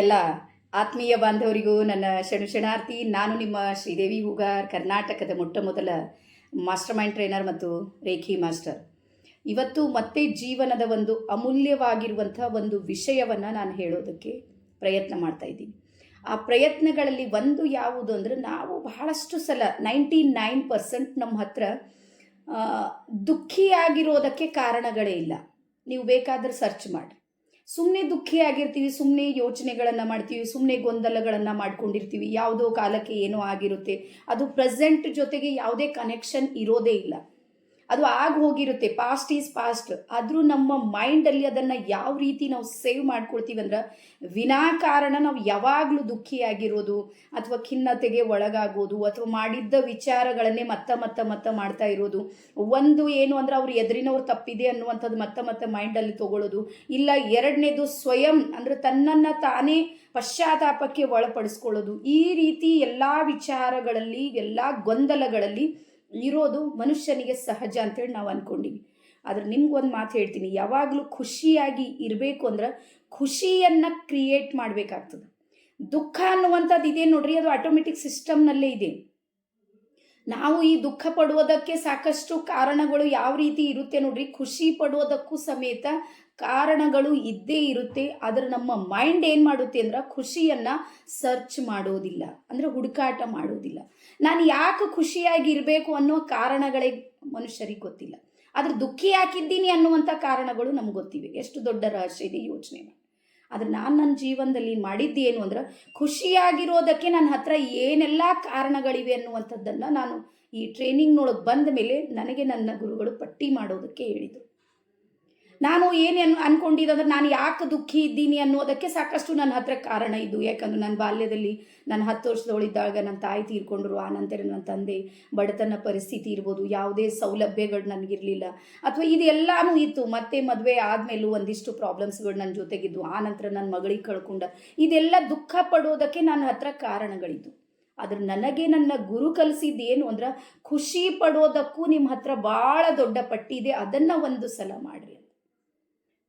ಎಲ್ಲ ಆತ್ಮೀಯ ಬಾಂಧವರಿಗೂ ನನ್ನ ಶಣು ಶರಣಾರ್ಥಿ, ನಾನು ನಿಮ್ಮ ಶ್ರೀದೇವಿ ಹೂಗಾರ್, ಕರ್ನಾಟಕದ ಮೊಟ್ಟ ಮೊದಲ ಮಾಸ್ಟರ್ ಮೈಂಡ್ ಟ್ರೈನರ್ ಮತ್ತು ರೇಖಿ ಮಾಸ್ಟರ್. ಇವತ್ತು ಮತ್ತೆ ಜೀವನದ ಒಂದು ಅಮೂಲ್ಯವಾಗಿರುವಂಥ ಒಂದು ವಿಷಯವನ್ನು ನಾನು ಹೇಳೋದಕ್ಕೆ ಪ್ರಯತ್ನ ಮಾಡ್ತಾ ಇದ್ದೀನಿ. ಆ ಪ್ರಯತ್ನಗಳಲ್ಲಿ ಒಂದು ಯಾವುದು ಅಂದರೆ ನಾವು ಬಹಳಷ್ಟು ಸಲ ನೈಂಟಿ ನೈನ್ ಪರ್ಸೆಂಟ್ ನಮ್ಮ ಹತ್ರ ದುಃಖಿಯಾಗಿರೋದಕ್ಕೆ ಕಾರಣಗಳೇ ಇಲ್ಲ. ನೀವು ಬೇಕಾದ್ರೆ ಸರ್ಚ್ ಮಾಡಿ. ಸುಮ್ಮನೆ ದುಃಖಿಯಾಗಿರ್ತೀವಿ ಸುಮ್ಮನೆ ಯೋಚನೆಗಳನ್ನು ಮಾಡ್ತೀವಿ ಸುಮ್ಮನೆ ಗೊಂದಲಗಳನ್ನು ಮಾಡ್ಕೊಂಡಿರ್ತೀವಿ. ಯಾವುದೋ ಕಾಲಕ್ಕೆ ಏನೋ ಆಗಿರುತ್ತೆ. ಅದು ಪ್ರೆಸೆಂಟ್ ಜೊತೆಗೆ ಯಾವುದೇ ಕನೆಕ್ಷನ್ ಇರೋದೇ ಇಲ್ಲ. ಅದು ಆಗ ಹೋಗಿರುತ್ತೆ ಪಾಸ್ಟ್ ಈಸ್ ಪಾಸ್ಟ್ ಆದರೂ ನಮ್ಮ ಮೈಂಡಲ್ಲಿ ಅದನ್ನು ಯಾವ ರೀತಿ ನಾವು ಸೇವ್ ಮಾಡ್ಕೊಳ್ತೀವಿ ಅಂದ್ರೆ, ವಿನಾಕಾರಣ ನಾವು ಯಾವಾಗಲೂ ದುಃಖಿಯಾಗಿರೋದು ಅಥವಾ ಖಿನ್ನತೆಗೆ ಒಳಗಾಗೋದು ಅಥವಾ ಮಾಡಿದ್ದ ವಿಚಾರಗಳನ್ನೇ ಮತ್ತ ಮತ್ತ ಮತ್ತ ಮಾಡ್ತಾ ಇರೋದು. ಒಂದು ಏನು ಅಂದ್ರೆ ಅವ್ರು ಎದುರಿನವ್ರು ತಪ್ಪಿದೆ ಅನ್ನುವಂಥದ್ದು ಮತ್ತೆ ಮತ್ತೆ ಮೈಂಡಲ್ಲಿ ತಗೊಳ್ಳೋದು ಇಲ್ಲ ಎರಡನೇದು ಸ್ವಯಂ ಅಂದರೆ ತನ್ನನ್ನು ತಾನೇ ಪಶ್ಚಾತ್ತಾಪಕ್ಕೆ ಒಳಪಡಿಸ್ಕೊಳ್ಳೋದು. ಈ ರೀತಿ ಎಲ್ಲ ವಿಚಾರಗಳಲ್ಲಿ, ಎಲ್ಲ ಗೊಂದಲಗಳಲ್ಲಿ ಇರೋದು ಮನುಷ್ಯನಿಗೆ ಸಹಜ ಅಂತೇಳಿ ನಾವು ಅಂದ್ಕೊಂಡಿವಿ ಆದ್ರೆ ನಿಮ್ಗೊಂದು ಮಾತು ಹೇಳ್ತೀನಿ, ಯಾವಾಗಲೂ ಖುಷಿಯಾಗಿ ಇರಬೇಕು ಅಂದ್ರೆ ಖುಷಿಯನ್ನು ಕ್ರಿಯೇಟ್ ಮಾಡಬೇಕಾಗ್ತದೆ. ದುಃಖ ಅನ್ನುವಂಥದ್ದು ಇದೆ ನೋಡ್ರಿ, ಅದು ಆಟೋಮೆಟಿಕ್ ಸಿಸ್ಟಮ್ನಲ್ಲೇ ಇದೆ. ನಾವು ಈ ದುಃಖ ಪಡುವುದಕ್ಕೆ ಸಾಕಷ್ಟು ಕಾರಣಗಳು ಯಾವ ರೀತಿ ಇರುತ್ತೆ ನೋಡ್ರಿ, ಖುಷಿ ಪಡುವುದಕ್ಕೂ ಸಮೇತ ಕಾರಣಗಳು ಇದ್ದೇ ಇರುತ್ತೆ, ಆದರೆ ನಮ್ಮ ಮೈಂಡ್ ಏನು ಮಾಡುತ್ತೆ ಅಂದ್ರೆ ಖುಷಿಯನ್ನು ಸರ್ಚ್ ಮಾಡೋದಿಲ್ಲ, ಅಂದರೆ ಹುಡುಕಾಟ ಮಾಡೋದಿಲ್ಲ. ನಾನು ಯಾಕೆ ಖುಷಿಯಾಗಿ ಇರಬೇಕು ಅನ್ನೋ ಕಾರಣಗಳೇ ಮನುಷ್ಯರಿಗೆ ಗೊತ್ತಿಲ್ಲ. ಆದರೆ ದುಃಖಿ ಯಾಕಿದ್ದೀನಿ ಅನ್ನುವಂಥ ಕಾರಣಗಳು ನಮ್ಗೆ ಗೊತ್ತಿವೆ. ಎಷ್ಟು ದೊಡ್ಡ ರಹಸ್ಯ ಇದೆ ಯೋಚನೆ ಮಾಡಿ ಆದರೆ ನಾನು ನನ್ನ ಜೀವನದಲ್ಲಿ ಮಾಡಿದ್ದೇನು ಅಂದ್ರೆ ಖುಷಿಯಾಗಿರೋದಕ್ಕೆ ನನ್ನ ಹತ್ರ ಏನೆಲ್ಲ ಕಾರಣಗಳಿವೆ ಅನ್ನುವಂಥದ್ದನ್ನು ನಾನು ಈ ಟ್ರೈನಿಂಗ್ನೊಳಗೆ ಬಂದ ಮೇಲೆ ನನಗೆ ನನ್ನ ಗುರುಗಳು ಪಟ್ಟಿ ಮಾಡೋದಕ್ಕೆ ಹೇಳಿದರು. ನಾನು ಏನು ಅನ್, ಅನ್ಕೊಂಡಿದ್ದೆ ಅಂದ್ರೆ ನಾನು ಯಾಕೆ ದುಃಖಿ ಇದ್ದೀನಿ ಅನ್ನೋದಕ್ಕೆ ಸಾಕಷ್ಟು ನನ್ನ ಹತ್ರ ಕಾರಣ ಇದ್ದು ಯಾಕಂದ್ರೆ ನನ್ನ ಬಾಲ್ಯದಲ್ಲಿ ನಾನು ಹತ್ತು ವರ್ಷದವಳಿದ್ದಾಗ ನನ್ನ ತಾಯಿ ತೀರ್ಕೊಂಡ್ರು, ಆ ನಂತರ ನನ್ನ ತಂದೆ, ಬಡತನ ಪರಿಸ್ಥಿತಿ ಇರ್ಬೋದು, ಯಾವುದೇ ಸೌಲಭ್ಯಗಳು ನನಗಿರಲಿಲ್ಲ. ಅಥವಾ ಇದೆಲ್ಲನೂ ಇತ್ತು. ಮತ್ತೆ ಮದುವೆ ಆದಮೇಲೂ ಒಂದಿಷ್ಟು ಪ್ರಾಬ್ಲಮ್ಸ್ಗಳು ನನ್ನ ಜೊತೆಗಿದ್ದು ಆ ನಂತರ ನನ್ನ ಮಗಳಿಗೆ ಕಳ್ಕೊಂಡ. ಇದೆಲ್ಲ ದುಃಖ ಪಡೋದಕ್ಕೆ ನನ್ನ ಹತ್ರ ಕಾರಣಗಳಿದ್ದು. ಆದ್ರೆ ನನಗೆ ನನ್ನ ಗುರು ಕಲಿಸಿದ್ದೇನು ಅಂದ್ರೆ, ಖುಷಿ ಪಡೋದಕ್ಕೂ ನಿಮ್ಮ ಹತ್ರ ಭಾಳ ದೊಡ್ಡ ಪಟ್ಟಿ ಇದೆ ಅದನ್ನು ಒಂದು ಸಲ ಮಾಡಿರಿ.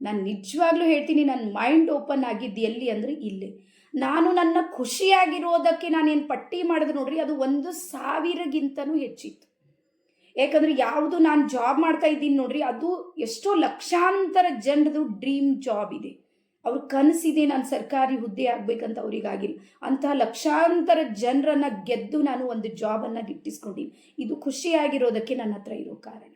ನಾನು ನಿಜವಾಗ್ಲೂ ಹೇಳ್ತೀನಿ ನನ್ನ ಮೈಂಡ್ ಓಪನ್ ಆಗಿದ್ದು ಎಲ್ಲಿ ಅಂದರೆ ಇಲ್ಲಿ. ನಾನು ನನ್ನ ಖುಷಿಯಾಗಿರೋದಕ್ಕೆ ನಾನೇನು ಪಟ್ಟಿ ಮಾಡಿದ್ರು ನೋಡ್ರಿ, ಅದು ಒಂದು ಸಾವಿರಗಿಂತನೂ ಹೆಚ್ಚಿತ್ತು. ಯಾಕಂದ್ರೆ ಯಾವುದು ನಾನು ಜಾಬ್ ಮಾಡ್ತಾ ಇದ್ದೀನಿ ನೋಡ್ರಿ, ಅದು ಎಷ್ಟೋ ಲಕ್ಷಾಂತರ ಜನರದು ಡ್ರೀಮ್ ಜಾಬ್ ಇದೆ. ಅವ್ರ ಕನಸಿದೆ ನಾನು ಸರ್ಕಾರಿ ಹುದ್ದೆ ಆಗ್ಬೇಕಂತ ಅವರಿಗಾಗಿಲ್ಲ. ಅಂತಹ ಲಕ್ಷಾಂತರ ಜನರನ್ನ ಗೆದ್ದು ನಾನು ಒಂದು ಜಾಬನ್ನು ಗಿಟ್ಟಿಸ್ಕೊಂಡಿನಿ. ಇದು ಖುಷಿಯಾಗಿರೋದಕ್ಕೆ ನನ್ನ ಹತ್ರ ಇರೋ ಕಾರಣ.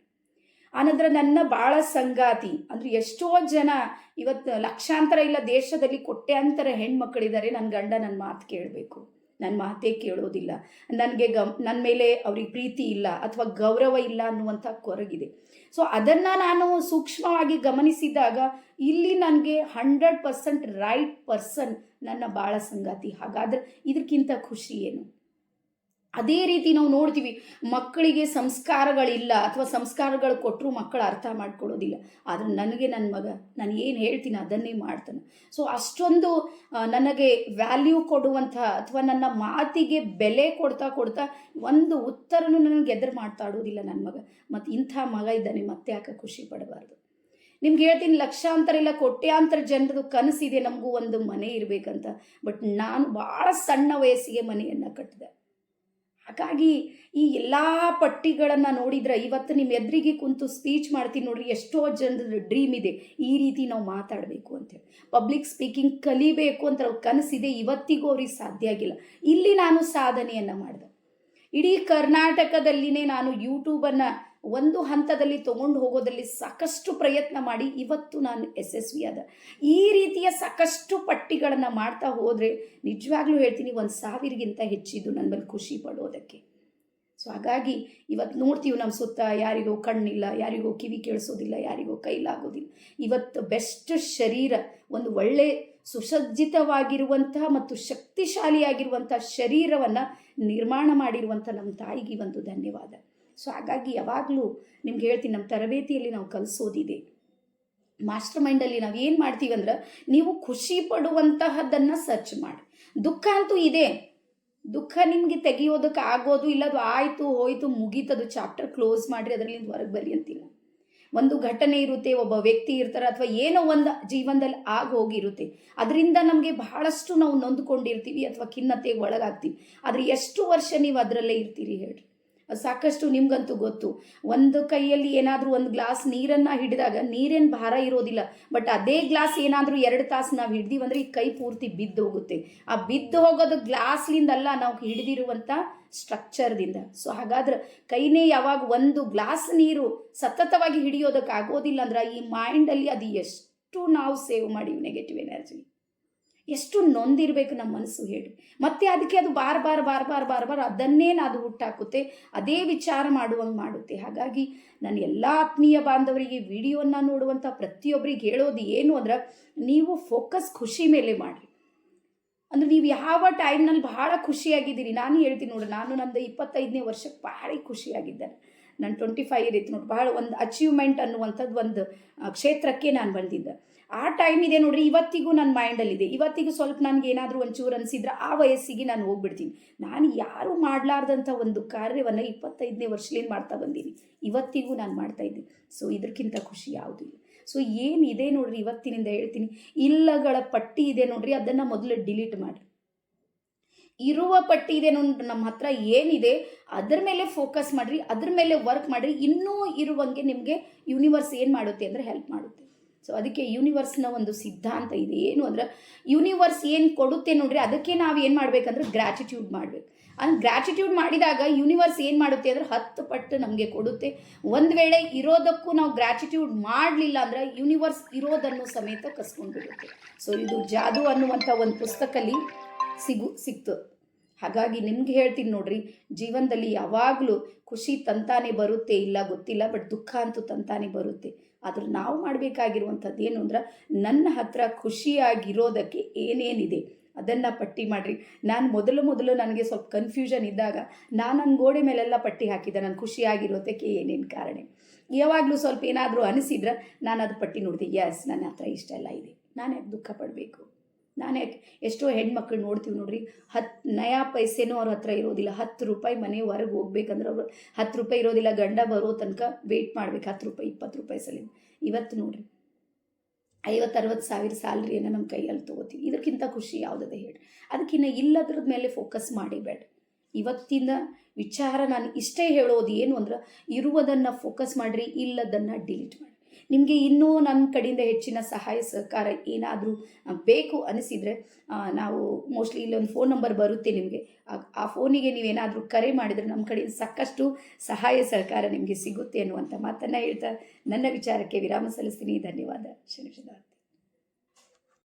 ಆನಂತರ ನನ್ನ ಭಾಳ ಸಂಗಾತಿ. ಅಂದರೆ ಎಷ್ಟೋ ಜನ ಇವತ್ತು ಲಕ್ಷಾಂತರ ಇಲ್ಲ ದೇಶದಲ್ಲಿ ಕೊಟ್ಟೆಂತರ ಹೆಣ್ಮಕ್ಳಿದ್ದಾರೆ. ನನ್ನ ಗಂಡ ನನ್ನ ಮಾತು ಕೇಳಬೇಕು. ನನ್ನ ಮಾತೇ ಕೇಳೋದಿಲ್ಲ. ನನಗೆ ಗಮ್ ನನ್ನ ಮೇಲೆ ಅವ್ರಿಗೆ ಪ್ರೀತಿ ಇಲ್ಲ ಅಥವಾ ಗೌರವ ಇಲ್ಲ ಅನ್ನುವಂಥ ಕೊರಗಿದೆ. ಸೊ ಅದನ್ನು ನಾನು ಸೂಕ್ಷ್ಮವಾಗಿ ಗಮನಿಸಿದಾಗ ಇಲ್ಲಿ ನನಗೆ ಹಂಡ್ರೆಡ್ ಪರ್ಸೆಂಟ್ ರೈಟ್ ಪರ್ಸನ್ ನನ್ನ ಬಾಳ ಸಂಗಾತಿ. ಹಾಗಾದ್ರೆ ಇದಕ್ಕಿಂತ ಖುಷಿ ಏನು? ಅದೇ ರೀತಿ ನಾವು ನೋಡ್ತೀವಿ, ಮಕ್ಕಳಿಗೆ ಸಂಸ್ಕಾರಗಳಿಲ್ಲ ಅಥವಾ ಸಂಸ್ಕಾರಗಳು ಕೊಟ್ಟರು ಮಕ್ಕಳು ಅರ್ಥ ಮಾಡ್ಕೊಳ್ಳೋದಿಲ್ಲ. ಆದರೆ ನನಗೆ ನನ್ನ ಮಗ, ನಾನು ಏನು ಹೇಳ್ತೀನಿ ಅದನ್ನೇ ಮಾಡ್ತಾನೆ. ಸೊ ಅಷ್ಟೊಂದು ನನಗೆ ವ್ಯಾಲ್ಯೂ ಕೊಡುವಂಥ ಅಥವಾ ನನ್ನ ಮಾತಿಗೆ ಬೆಲೆ ಕೊಡ್ತಾ ಕೊಡ್ತಾ ಒಂದು ಉತ್ತರನೂ ನನಗೆ ಎದುರು ಮಾತಾಡೋದಿಲ್ಲ ನನ್ನ ಮಗ. ಮತ್ತು ಇಂಥ ಮಗ ಇದ್ದಾನೆ, ಮತ್ತೆ ಯಾಕೆ ಖುಷಿ ಪಡಬಾರ್ದು? ನಿಮ್ಗೆ ಹೇಳ್ತೀನಿ, ಲಕ್ಷಾಂತರ ಇಲ್ಲ ಕೋಟ್ಯಾಂತರ ಜನರದು ಕನಸಿದೆ, ನಮಗೂ ಒಂದು ಮನೆ ಇರಬೇಕಂತ. ಬಟ್ ನಾನು ಭಾಳ ಸಣ್ಣ ವಯಸ್ಸಿಗೆ ಮನೆಯನ್ನು ಕಟ್ಟಿದೆ. ಹಾಗಾಗಿ ಈ ಎಲ್ಲ ಪಟ್ಟಿಗಳನ್ನು ನೋಡಿದ್ರೆ ಇವತ್ತು ನಿಮ್ಮ ಎದುರಿಗೆ ಕುಂತು ಸ್ಪೀಚ್ ಮಾಡ್ತೀನಿ ನೋಡ್ರಿ, ಎಷ್ಟೋ ಜನರ ಡ್ರೀಮ್ ಇದೆ. ಈ ರೀತಿ ನಾವು ಮಾತಾಡಬೇಕು ಅಂತೇಳಿ ಪಬ್ಲಿಕ್ ಸ್ಪೀಕಿಂಗ್ ಕಲಿಬೇಕು ಅಂತ ಅವ್ರ ಕನಸಿದೆ, ಇವತ್ತಿಗೂ ಅವ್ರಿಗೆ ಸಾಧ್ಯ ಆಗಿಲ್ಲ. ಇಲ್ಲಿ ನಾನು ಸಾಧನೆಯನ್ನು ಮಾಡಿದೆ. ಇಡೀ ಕರ್ನಾಟಕದಲ್ಲಿನೇ ನಾನು ಯೂಟ್ಯೂಬನ್ನು ಒಂದು ಹಂತದಲ್ಲಿ ತೊಗೊಂಡು ಹೋಗೋದಲ್ಲಿ ಸಾಕಷ್ಟು ಪ್ರಯತ್ನ ಮಾಡಿ ಇವತ್ತು ನಾನು ಯಶಸ್ವಿಯಾದ ಈ ರೀತಿಯ ಸಾಕಷ್ಟು ಪಟ್ಟಿಗಳನ್ನು ಮಾಡ್ತಾ ಹೋದರೆ ನಿಜವಾಗ್ಲೂ ಹೇಳ್ತೀನಿ ಒಂದು ಸಾವಿರಗಿಂತ ಹೆಚ್ಚಿದ್ದು ನನ್ನ ಮೇಲೆ ಖುಷಿ ಪಡೋದಕ್ಕೆ. ಸೊ ಹಾಗಾಗಿ ಇವತ್ತು ನೋಡ್ತೀವಿ ನಮ್ಮ ಸುತ್ತ ಯಾರಿಗೋ ಕಣ್ಣಿಲ್ಲ, ಯಾರಿಗೋ ಕಿವಿ ಕೇಳಿಸೋದಿಲ್ಲ, ಯಾರಿಗೋ ಕೈಲಾಗೋದಿಲ್ಲ. ಇವತ್ತು ಬೆಸ್ಟ್ ಶರೀರ, ಒಂದು ಒಳ್ಳೆ ಸುಸಜ್ಜಿತವಾಗಿರುವಂತಹ ಮತ್ತು ಶಕ್ತಿಶಾಲಿಯಾಗಿರುವಂಥ ಶರೀರವನ್ನು ನಿರ್ಮಾಣ ಮಾಡಿರುವಂಥ ನಮ್ಮ ತಾಯಿಗೆ ಒಂದು ಧನ್ಯವಾದ. ಸೊ ಹಾಗಾಗಿ ಯಾವಾಗಲೂ ನಿಮ್ಗೆ ಹೇಳ್ತೀನಿ ನಮ್ಮ ತರಬೇತಿಯಲ್ಲಿ ನಾವು ಕಲಿಸೋದಿದೆ. ಮಾಸ್ಟರ್ ಮೈಂಡಲ್ಲಿ ನಾವು ಏನು ಮಾಡ್ತೀವಿ ಅಂದ್ರೆ ನೀವು ಖುಷಿ ಪಡುವಂತಹದ್ದನ್ನು ಸರ್ಚ್ ಮಾಡಿ. ದುಃಖ ಅಂತೂ ಇದೆ. ದುಃಖ ನಿಮಗೆ ತೆಗೆಯೋದಕ್ಕೆ ಆಗೋದು ಇಲ್ಲ, ಅದು ಆಯಿತು, ಹೋಯ್ತು, ಮುಗೀತದು ಚಾಪ್ಟರ್ ಕ್ಲೋಸ್ ಮಾಡಿರಿ ಅದರಲ್ಲಿ ಹೊರಗೆ ಬರಿ ಅಂತಿಲ್ಲ. ಒಂದು ಘಟನೆ ಇರುತ್ತೆ, ಒಬ್ಬ ವ್ಯಕ್ತಿ ಇರ್ತಾರೆ, ಅಥವಾ ಏನೋ ಒಂದು ಜೀವನದಲ್ಲಿ ಆಗಿ ಹೋಗಿರುತ್ತೆ. ಅದರಿಂದ ನಮಗೆ ಬಹಳಷ್ಟು ನಾವು ನೊಂದ್ಕೊಂಡಿರ್ತೀವಿ, ಅಥವಾ ಖಿನ್ನತೆಗೆ ಒಳಗಾಗ್ತೀವಿ. ಆದರೆ ಎಷ್ಟು ವರ್ಷ ನೀವು ಅದರಲ್ಲೇ ಇರ್ತೀರಿ ಹೇಳ್ರಿ? ಸಾಕಷ್ಟು ನಿಮ್ಗಂತೂ ಗೊತ್ತು. ಒಂದು ಕೈಯಲ್ಲಿ ಏನಾದರೂ ಒಂದು ಗ್ಲಾಸ್ ನೀರನ್ನು ಹಿಡಿದಾಗ ನೀರೇನು ಭಾರ ಇರೋದಿಲ್ಲ. ಬಟ್ ಅದೇ ಗ್ಲಾಸ್ ಏನಾದರೂ ಎರಡು ತಾಸು ನಾವು ಹಿಡ್ದೀವಂದ್ರೆ ಈ ಕೈ ಪೂರ್ತಿ ಬಿದ್ದು ಹೋಗುತ್ತೆ. ಆ ಬಿದ್ದು ಹೋಗೋದು ಗ್ಲಾಸ್ಲಿಂದಲ್ಲ ನಾವು ಹಿಡಿದಿರುವಂಥ ಸ್ಟ್ರಕ್ಚರ್ದಿಂದ. ಸೊ ಹಾಗಾದ್ರೆ ಕೈನೇ ಯಾವಾಗ ಒಂದು ಗ್ಲಾಸ್ ನೀರು ಸತತವಾಗಿ ಹಿಡಿಯೋದಕ್ಕೆ ಆಗೋದಿಲ್ಲ ಅಂದ್ರೆ ಈ ಮೈಂಡಲ್ಲಿ ಅದು ಎಷ್ಟು ನಾವು ಸೇವ್ ಮಾಡೀವಿ ನೆಗೆಟಿವ್ ಎನರ್ಜಿ. ಎಷ್ಟು ನೊಂದಿರಬೇಕು ನಮ್ಮ ಮನಸ್ಸು ಹೇಳಿ. ಮತ್ತೆ ಅದಕ್ಕೆ ಅದು ಬಾರ್ ಬಾರ್ ಬಾರ್ ಬಾರ್ ಬಾರ್ ಬಾರ್ ಅದನ್ನೇ ಅದು ಹುಟ್ಟಾಕುತ್ತೆ, ಅದೇ ವಿಚಾರ ಮಾಡುವಂಗೆ ಮಾಡುತ್ತೆ. ಹಾಗಾಗಿ ನಾನು ಎಲ್ಲ ಆತ್ಮೀಯ ಬಾಂಧವರಿಗೆ ವಿಡಿಯೋನ ನೋಡುವಂಥ ಪ್ರತಿಯೊಬ್ಬರಿಗೆ ಹೇಳೋದು ಏನು ಅಂದ್ರೆ, ನೀವು ಫೋಕಸ್ ಖುಷಿ ಮೇಲೆ ಮಾಡಿರಿ. ಅಂದ್ರೆ ನೀವು ಯಾವ ಟೈಮ್ನಲ್ಲಿ ಭಾಳ ಖುಷಿಯಾಗಿದ್ದೀರಿ, ನಾನು ಹೇಳ್ತೀನಿ ನೋಡಿ, ನಾನು ನಂದು ಇಪ್ಪತ್ತೈದನೇ ವರ್ಷಕ್ಕೆ ಭಾಳ ಖುಷಿಯಾಗಿದ್ದೇನೆ. ನಾನು ಟ್ವೆಂಟಿ ಫೈವ್ ಇರ್ ಇತ್ತು ನೋಡಿ ಭಾಳ ಒಂದು ಅಚೀವ್ಮೆಂಟ್ ಅನ್ನುವಂಥದ್ದು ಒಂದು ಕ್ಷೇತ್ರಕ್ಕೆ ನಾನು ಬಂದಿದ್ದೆ. ಆ ಟೈಮ್ ಇದೆ ನೋಡ್ರಿ, ಇವತ್ತಿಗೂ ನನ್ನ ಮೈಂಡಲ್ಲಿದೆ ಇವತ್ತಿಗೂ ಸ್ವಲ್ಪ ನನಗೆ ಏನಾದರೂ ಒಂಚೂರು ಅನಿಸಿದ್ರೆ ಆ ವಯಸ್ಸಿಗೆ ನಾನು ಹೋಗ್ಬಿಡ್ತೀನಿ. ನಾನು ಯಾರು ಮಾಡಲಾರ್ದಂಥ ಒಂದು ಕಾರ್ಯವನ್ನು ಇಪ್ಪತ್ತೈದನೇ ವರ್ಷದಿಂದ ಮಾಡ್ತಾ ಬಂದೀನಿ. ಇವತ್ತಿಗೂ ನಾನು ಮಾಡ್ತಾ ಇದ್ದೀನಿ. ಸೊ ಇದಕ್ಕಿಂತ ಖುಷಿ ಯಾವುದೂ ಇಲ್ಲ. ಸೊ ಏನಿದೆ ನೋಡ್ರಿ, ಇವತ್ತಿನಿಂದ ಹೇಳ್ತೀನಿ. ಇಲ್ಲಗಳ ಪಟ್ಟಿ ಇದೆ ನೋಡ್ರಿ, ಅದನ್ನು ಮೊದಲು ಡಿಲೀಟ್ ಮಾಡಿ ಇರುವ ಪಟ್ಟಿ ಇದೆ ನೋಡಿ ನಮ್ಮ ಹತ್ರ ಏನಿದೆ, ಅದ್ರ ಮೇಲೆ ಫೋಕಸ್ ಮಾಡಿರಿ, ಅದ್ರ ಮೇಲೆ ವರ್ಕ್ ಮಾಡಿರಿ, ಇನ್ನೂ ಇರುವಂಗೆ ನಿಮಗೆ ಯೂನಿವರ್ಸ್ ಏನು ಮಾಡುತ್ತೆ ಅಂದರೆ ಹೆಲ್ಪ್ ಮಾಡುತ್ತೆ. ಸೊ ಅದಕ್ಕೆ ಯೂನಿವರ್ಸ್ನ ಒಂದು ಸಿದ್ಧಾಂತ ಇದೆ. ಏನು ಅಂದ್ರೆ ಯೂನಿವರ್ಸ್ ಏನು ಕೊಡುತ್ತೆ ನೋಡ್ರಿ, ಅದಕ್ಕೆ ನಾವು ಏನು ಮಾಡಬೇಕಂದ್ರೆ ಗ್ರ್ಯಾಟಿಟ್ಯೂಡ್ ಮಾಡಬೇಕು. ಅಂದ್ರೆ ಗ್ರ್ಯಾಟಿಟ್ಯೂಡ್ ಮಾಡಿದಾಗ ಯೂನಿವರ್ಸ್ ಏನು ಮಾಡುತ್ತೆ ಅಂದ್ರೆ, ಹತ್ತು ಪಟ್ಟು ನಮಗೆ ಕೊಡುತ್ತೆ. ಒಂದು ವೇಳೆ ಇರೋದಕ್ಕೂ ನಾವು ಗ್ರ್ಯಾಟಿಟ್ಯೂಡ್ ಮಾಡಲಿಲ್ಲ ಅಂದ್ರೆ ಯೂನಿವರ್ಸ್ ಇರೋದನ್ನು ಸಮೇತ ಕಸ್ಕೊಂಡ್ಬಿಡುತ್ತೆ. ಸೊ ಇದು ಜಾದು ಅನ್ನುವಂಥ ಒಂದು ಪುಸ್ತಕಲ್ಲಿ ಸಿಗು, ಸಿಕ್ತು. ಹಾಗಾಗಿ ನಿಮ್ಗೆ ಹೇಳ್ತೀನಿ ನೋಡ್ರಿ, ಜೀವನದಲ್ಲಿ ಯಾವಾಗಲೂ ಖುಷಿ ತಂತಾನೆ ಬರುತ್ತೆ ಇಲ್ಲ ಗೊತ್ತಿಲ್ಲ, ಬಟ್ ದುಃಖ ಅಂತೂ ತಂತಾನೆ ಬರುತ್ತೆ. ಆದ್ರೆ ನಾವು ಮಾಡಬೇಕಾಗಿರುವಂಥದ್ದು ಏನು ಅಂದ್ರೆ ನನ್ನ ಹತ್ರ ಖುಷಿಯಾಗಿರೋದಕ್ಕೆ ಏನೇನಿದೆ ಅದನ್ನು ಪಟ್ಟಿ ಮಾಡಿರಿ. ನಾನು ಮೊದಲು ಮೊದಲು ನನಗೆ ಸ್ವಲ್ಪ ಕನ್ಫ್ಯೂಷನ್ ಇದ್ದಾಗ ನಾನು ನನ್ನ ಗೋಡೆ ಮೇಲೆಲ್ಲ ಪಟ್ಟಿ ಹಾಕಿದ್ದೆ, ನಾನು ಖುಷಿಯಾಗಿರೋದಕ್ಕೆ ಏನೇನು ಕಾರಣ. ಯಾವಾಗಲೂ ಸ್ವಲ್ಪ ಏನಾದರೂ ಅನಿಸಿದ್ರೆ ನಾನು ಅದು ಪಟ್ಟಿ ನೋಡಿದೆ ಯಸ್ ನನ್ನ ಹತ್ರ ಇಷ್ಟೆಲ್ಲ ಇದೆ. ನಾನು ಯಾಕೆ ದುಃಖ ಪಡಬೇಕು? ನಾನು ಎಷ್ಟೋ ಹೆಣ್ಮಕ್ಳು ನೋಡ್ತೀವಿ ನೋಡ್ರಿ. ಹತ್ತು ನಯಾ ಪೈಸೆನೂ ಅವ್ರ ಹತ್ರ ಇರೋದಿಲ್ಲ. ಹತ್ತು ರೂಪಾಯಿ ಮನೆ ಹೊರಗೆ ಹೋಗ್ಬೇಕಂದ್ರೆ ಅವರು ಹತ್ತು ರೂಪಾಯಿ ಇರೋದಿಲ್ಲ. ಗಂಡ ಬರೋ ತನಕ ವೆಯ್ಟ್ ಮಾಡ್ಬೇಕು. ಹತ್ತು ರೂಪಾಯಿ, ಇಪ್ಪತ್ತು ರೂಪಾಯಿ ಸಲ ಇವತ್ತು ನೋಡ್ರಿ. ಐವತ್ತು ಅರವತ್ತು ಸಾವಿರ ಸ್ಯಾಲ್ರಿಯನ್ನು ನಮ್ಮ ಕೈಯಲ್ಲಿ ತೊಗೋತೀವಿ. ಇದಕ್ಕಿಂತ ಖುಷಿ ಯಾವುದದೆ ಹೇಳಿ. ಅದಕ್ಕಿಂತ ಇಲ್ಲದ್ರದ ಮೇಲೆ ಫೋಕಸ್ ಮಾಡಿಬೇಡ ಇವತ್ತಿನ ವಿಚಾರ ನಾನು ಇಷ್ಟೇ ಹೇಳೋದು ಏನು ಅಂದ್ರೆ ಇರುವುದನ್ನು ಫೋಕಸ್ ಮಾಡಿರಿ, ಇಲ್ಲದನ್ನು ಡಿಲೀಟ್ ಮಾಡಿ ನಿಮಗೆ ಇನ್ನೂ ನನ್ನ ಕಡೆಯಿಂದ ಹೆಚ್ಚಿನ ಸಹಾಯ, ಸಹಕಾರ ಏನಾದರೂ ಬೇಕು ಅನಿಸಿದರೆ ನಾವು ಮೋಸ್ಟ್ಲಿ ಇಲ್ಲೊಂದು ಫೋನ್ ನಂಬರ್ ಬರುತ್ತೆ ನಿಮಗೆ. ಆ- ಆ ಫೋನಿಗೆ ನೀವೇನಾದರೂ ಕರೆ ಮಾಡಿದರೆ ನಮ್ಮ ಕಡೆಯಿಂದ ಸಾಕಷ್ಟು ಸಹಾಯ, ಸಹಕಾರ ನಿಮಗೆ ಸಿಗುತ್ತೆ ಅನ್ನುವಂಥ ಮಾತನ್ನು ಹೇಳ್ತಾ ನನ್ನ ವಿಚಾರಕ್ಕೆ ವಿರಾಮ ಸಲ್ಲಿಸ್ತೀನಿ. ಧನ್ಯವಾದ. ಶನಿಷದ